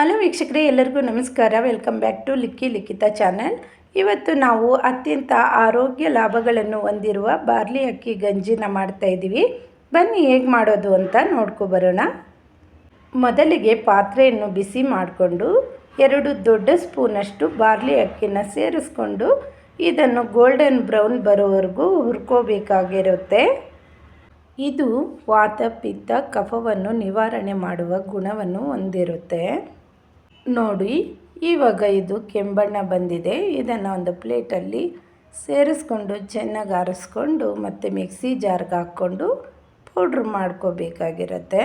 Hello ವೀಕ್ಷಕರೇ, ಎಲ್ಲರಿಗೂ ನಮಸ್ಕಾರ. ವೆಲ್ಕಮ್ ಬ್ಯಾಕ್ ಟು ಲಿಕ್ಕಿ ಲಿಖಿತ ಚಾನೆಲ್ ಇವತ್ತು ನಾವು ಅತ್ಯಂತ ಆರೋಗ್ಯ ಲಾಭಗಳನ್ನು ಹೊಂದಿರುವ ಬಾರ್ಲಿ ಅಕ್ಕಿ ಗಂಜಿನ ಮಾಡ್ತಾ ಇದ್ದೀವಿ. ಬನ್ನಿ ಹೇಗೆ ಮಾಡೋದು ಅಂತ ನೋಡ್ಕೊಬರೋಣ ಮೊದಲಿಗೆ ಪಾತ್ರೆಯನ್ನು ಬಿಸಿ ಮಾಡಿಕೊಂಡು ಎರಡು ದೊಡ್ಡ ಸ್ಪೂನಷ್ಟು ಬಾರ್ಲಿ ಅಕ್ಕಿನ ಸೇರಿಸ್ಕೊಂಡು ಇದನ್ನು ಗೋಲ್ಡನ್ ಬ್ರೌನ್ ಬರೋವರೆಗೂ ಹುರ್ಕೋಬೇಕಾಗಿರುತ್ತೆ. ಇದು ವಾತ ಪಿತ್ತ ಕಫವನ್ನು ನಿವಾರಣೆ ಮಾಡುವ ಗುಣವನ್ನು ಹೊಂದಿರುತ್ತೆ. ನೋಡಿ, ಇವಾಗ ಇದು ಕೆಂಬಣ್ಣ ಬಂದಿದೆ. ಇದನ್ನು ಒಂದು ಪ್ಲೇಟಲ್ಲಿ ಸೇರಿಸ್ಕೊಂಡು ಚೆನ್ನಾಗಿ ಆರಿಸ್ಕೊಂಡು ಮತ್ತು ಮಿಕ್ಸಿ ಜಾರ್ಗೆ ಹಾಕ್ಕೊಂಡು ಪೌಡ್ರ್ ಮಾಡ್ಕೋಬೇಕಾಗಿರುತ್ತೆ.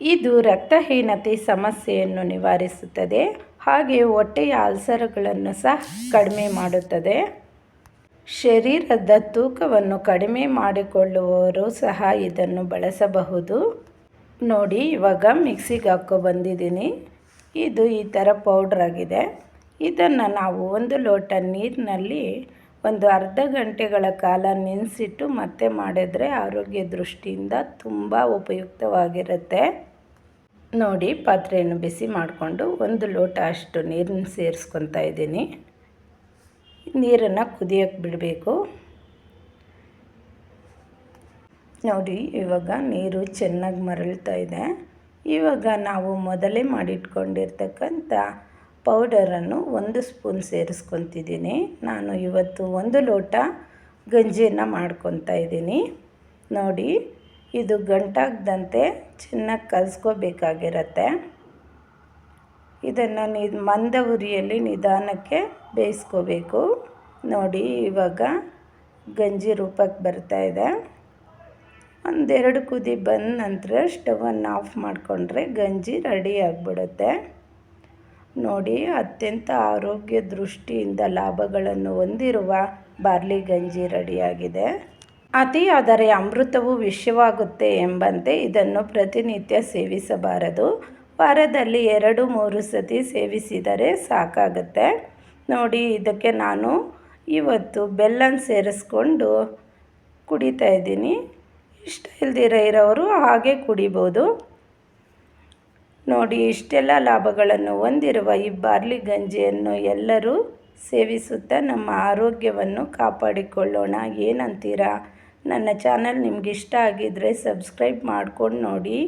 ಇದು ರಕ್ತಹೀನತೆ ಸಮಸ್ಯೆಯನ್ನು ನಿವಾರಿಸುತ್ತದೆ. ಹಾಗೆ ಹೊಟ್ಟೆಯ ಅಲ್ಸರ್ಗಳನ್ನು ಸಹ ಕಡಿಮೆ ಮಾಡುತ್ತದೆ. ಶರೀರದ ತೂಕವನ್ನು ಕಡಿಮೆ ಮಾಡಿಕೊಳ್ಳುವವರು ಸಹ ಇದನ್ನು ಬಳಸಬಹುದು. ನೋಡಿ, ಇವಾಗ ಮಿಕ್ಸಿಗೆ ಹಾಕೋ ಬಂದಿದ್ದೀನಿ. ಇದು ಈ ಥರ ಪೌಡ್ರಾಗಿದೆ ಇದನ್ನು ನಾವು ಒಂದು ಲೋಟ ನೀರಿನಲ್ಲಿ ಒಂದು ಅರ್ಧ ಗಂಟೆಗಳ ಕಾಲ ನೆನೆಸಿಟ್ಟು ಮತ್ತೆ ಮಾಡಿದ್ರೆ ಆರೋಗ್ಯ ದೃಷ್ಟಿಯಿಂದ ತುಂಬ ಉಪಯುಕ್ತವಾಗಿರುತ್ತೆ. ನೋಡಿ, ಪಾತ್ರೆಯನ್ನು ಬಿಸಿ ಮಾಡಿಕೊಂಡು ಒಂದು ಲೋಟ ಅಷ್ಟು ನೀರನ್ನು ಸೇರಿಸ್ಕೊತಾ ಇದ್ದೀನಿ. ನೀರನ್ನು ಕುದಿಯೋಕ್ಕೆ ಬಿಡಬೇಕು. ನೋಡಿ, ಇವಾಗ ನೀರು ಚೆನ್ನಾಗಿ ಮರಳ್ತಾ ಇದೆ. ಇವಾಗ ನಾವು ಮೊದಲೇ ಮಾಡಿಟ್ಕೊಂಡಿರ್ತಕ್ಕಂಥ ಪೌಡರನ್ನು ಒಂದು ಸ್ಪೂನ್ ಸೇರಿಸ್ಕೊತಿದ್ದೀನಿ. ನಾನು ಇವತ್ತು ಒಂದು ಲೋಟ ಗಂಜಿಯನ್ನು ಮಾಡ್ಕೊತಾ ಇದ್ದೀನಿ. ನೋಡಿ, ಇದು ಗಂಟಾಗದಂತೆ ಚೆನ್ನಾಗಿ ಕಲಿಸ್ಕೋಬೇಕಾಗಿರತ್ತೆ. ಇದನ್ನು ನಿ ಮಂದ ಉರಿಯಲ್ಲಿ ನಿಧಾನಕ್ಕೆ ಬೇಯಿಸ್ಕೋಬೇಕು. ನೋಡಿ, ಇವಾಗ ಗಂಜಿ ರೂಪಕ್ಕೆ ಬರ್ತಾಯಿದೆ ಒಂದೆರಡು ಕುದಿ ಬಂದ ನಂತರ ಸ್ಟವನ್ನು ಆಫ್ ಮಾಡಿಕೊಂಡ್ರೆ ಗಂಜಿ ರೆಡಿ ಆಗಿಬಿಡುತ್ತೆ. ನೋಡಿ, ಅತ್ಯಂತ ಆರೋಗ್ಯ ದೃಷ್ಟಿಯಿಂದ ಲಾಭಗಳನ್ನು ಹೊಂದಿರುವ ಬಾರ್ಲಿ ಗಂಜಿ ರೆಡಿಯಾಗಿದೆ. ಅತಿಯಾದರೆ ಅಮೃತವು ವಿಷವಾಗುತ್ತೆ ಎಂಬಂತೆ ಇದನ್ನು ಪ್ರತಿನಿತ್ಯ ಸೇವಿಸಬಾರದು. ವಾರದಲ್ಲಿ ಎರಡು, ಮೂರು ಸತಿ ಸೇವಿಸಿದರೆ ಸಾಕಾಗುತ್ತೆ. ನೋಡಿ, ಇದಕ್ಕೆ ನಾನು ಇವತ್ತು ಬೆಲ್ಲನ ಸೇರಿಸ್ಕೊಂಡು ಕುಡಿತಾ ಇದ್ದೀನಿ. ಇಷ್ಟ ಇಲ್ದಿರ ಇರೋರು ಹಾಗೆ ಕುಡಿಬೋದು. ನೋಡಿ, ಇಷ್ಟೆಲ್ಲ ಲಾಭಗಳನ್ನು ಹೊಂದಿರುವ ಈ ಬಾರ್ಲಿ ಗಂಜಿಯನ್ನು ಎಲ್ಲರೂ ಸೇವಿಸುತ್ತಾ ನಮ್ಮ ಆರೋಗ್ಯವನ್ನು ಕಾಪಾಡಿಕೊಳ್ಳೋಣ. ಏನಂತೀರಾ? ನನ್ನ ಚಾನಲ್ ನಿಮ್ಗೆ ಇಷ್ಟ ಆಗಿದ್ದರೆ ಸಬ್ಸ್ಕ್ರೈಬ್ ಮಾಡ್ಕೊಂಡು ನೋಡಿ.